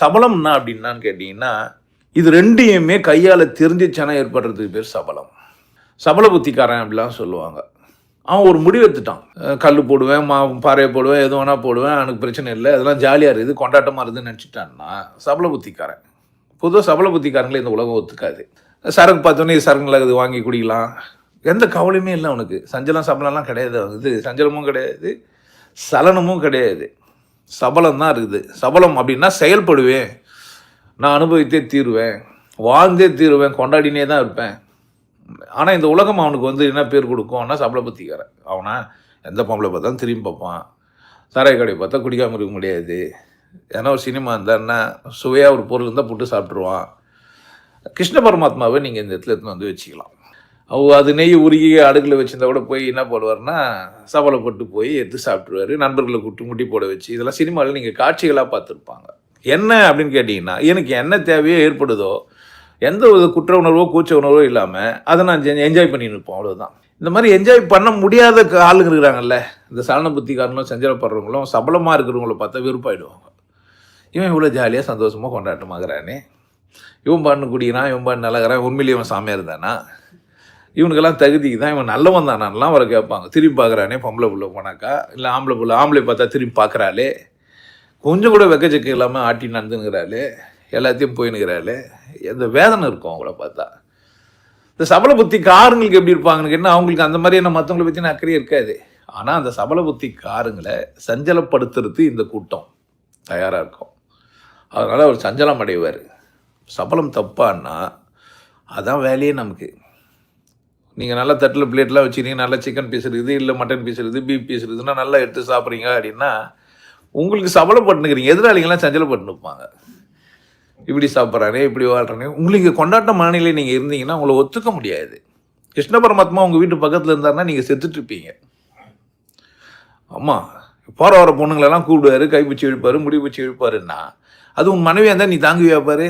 சபலம்னா அப்படின்னான்னு கேட்டிங்கன்னா இது ரெண்டையுமே கையால் தெரிஞ்சிச்சனா ஏற்படுறதுக்கு பேர் சபலம். சபல புத்திக்காரன் அப்படிலாம் சொல்லுவாங்க. அவன் ஒரு முடிவு எடுத்துட்டான். கல் போடுவேன் மா பாறையை போடுவேன் எது வேணா போடுவேன் எனக்கு பிரச்சனை இல்லை அதெல்லாம் ஜாலியாக இருக்குது கொண்டாட்டமாக இருக்குதுன்னு நினச்சிட்டான்னா சபல புத்திக்காரன். பொதுவாக சபல புத்திக்காரங்களே இந்த உலகம் ஒத்துக்காது. சரக்கு பார்த்தோன்னே சரக்குல இது வாங்கி குடிக்கலாம். எந்த கவலையுமே இல்லை அவனுக்கு. சஞ்சலம் சபலம்லாம் கிடையாது இது சஞ்சலமும் கிடையாது சலனமும் கிடையாது. சபலம் தான் இருக்குது. சபலம் அப்படின்னா செயல்படுவேன். நான் அனுபவித்தே தீருவேன். வாழ்ந்தே தீருவேன். கொண்டாடினே தான் இருப்பேன். ஆனால் இந்த உலகம் அவனுக்கு வந்து என்ன பேர் கொடுக்கும்னா சபல புத்திக்காரன் அவனா எந்த பொம்பளை பார்த்தாலும் திரும்பி பார்ப்பான். சாராய கடையை பார்த்தா குடிக்காமல் இருக்க முடியாது. ஏன்னா ஒரு சினிமா இருந்தான்னா சுவையாக ஒரு பொருள் இருந்தால் போட்டு சாப்பிட்ருவான் கிருஷ்ண பரமாத்மாவை நீங்கள் இந்த இடத்துல எடுத்துன்னு வந்து வச்சுக்கலாம். அது நெய் உருகி அடுக்கில் வச்சிருந்தா கூட போய் என்ன போடுவார்னா சபலை போட்டு போய் எடுத்து சாப்பிட்ருவாரு நண்பர்களை கூட்டு முட்டி போட வச்சு இதெல்லாம் சினிமாவில் நீங்கள் காட்சிகளாக பார்த்துருப்பாங்க. என்ன அப்படின்னு கேட்டிங்கன்னா எனக்கு என்ன தேவையோ ஏற்படுதோ எந்த ஒரு குற்ற உணர்வோ கூச்ச உணர்வோ இல்லாமல் அதை நான் என்ஜாய் பண்ணின்னு இருப்போம் அவ்வளோதான் இந்த மாதிரி என்ஜாய் பண்ண முடியாத க- ஆளுங்க இருக்கிறாங்கல்ல இந்த சலன புத்திக்காரங்களும் சஞ்சலப்படுறவங்களும் சபலமாக இருக்கிறவங்கள பார்த்தா வெறுப்பாயிடுவாங்க. இவன் இவ்வளோ ஜாலியாக சந்தோஷமாக கொண்டாட்டமாகறானே. இவன் பாண்டு குடிக்கிறான் இவன் பாண்டு நல்லாகிறான் உண்மையிலேயே இவன் சாமியார் இருந்தானா இவனுக்கெல்லாம் தகுதிக்கு தான் இவன் நல்லவன் தானான்லாம் அவரை கேட்பாங்க. திரும்பி பார்க்குறானே பொம்பளை புள்ள போனாக்கா இல்லை ஆம்பளை புள்ள ஆம்பளை பார்த்தா திரும்பி பார்க்குறாளே. கொஞ்சம் கூட வெக்கச்சக்க இல்லாமல் ஆட்டி நடந்துனுங்கிறாளே எல்லாத்தையும் போயினுக்கிறாளே எந்த வேதனை இருக்கும் அவங்கள பார்த்தா. இந்த சபல புத்தி காருங்களுக்கு எப்படி இருப்பாங்கன்னு கேட்டால் அவங்களுக்கு அந்த மாதிரியான என்ன மற்றவங்களை பற்றின அக்கறையே இருக்காது. ஆனால் அந்த சபல புத்தி காருங்களை சஞ்சலப்படுத்துறது இந்த கூட்டம். தயாராக இருக்கும். அதனால் அவர் சஞ்சலம் அடைவார். சபலம் தப்பான்னா அதான் வேலையே நமக்கு. நீங்கள் நல்லா தட்டில் பிளேட்லாம் வச்சுருக்கீங்க நல்லா சிக்கன் பீஸ் இருக்குது இல்லை மட்டன் பீஸ் இருக்குது பீஃப் பீஸ் இருக்குதுன்னா நல்லா எடுத்து சாப்பிட்றீங்க அப்படின்னா உங்களுக்கு சபலப்பட்டுனுக்கிறீங்க. எதிராளிங்கெல்லாம் சஞ்சலப்பட்டு நிற்பாங்க இப்படி சாப்பிட்றானே இப்படி வாழ்றானே. உங்களுக்கு கொண்டாட்ட மனநிலை நீங்கள் இருந்தீங்கன்னா உங்களை ஒத்துக்க முடியாது. கிருஷ்ண பரமாத்மா உங்கள் வீட்டு பக்கத்தில் இருந்தாருன்னா நீங்கள் செத்துட்ருப்பீங்க ஆமாம் போகிற வர பொண்ணுங்களெல்லாம் கூப்பிடுவாரு கைப்பிடிச்சி இழுப்பார் முடி இழுப்பாருன்னா அது உன் மனைவியாக இருந்தால் நீ தாங்குவியாப்பாரு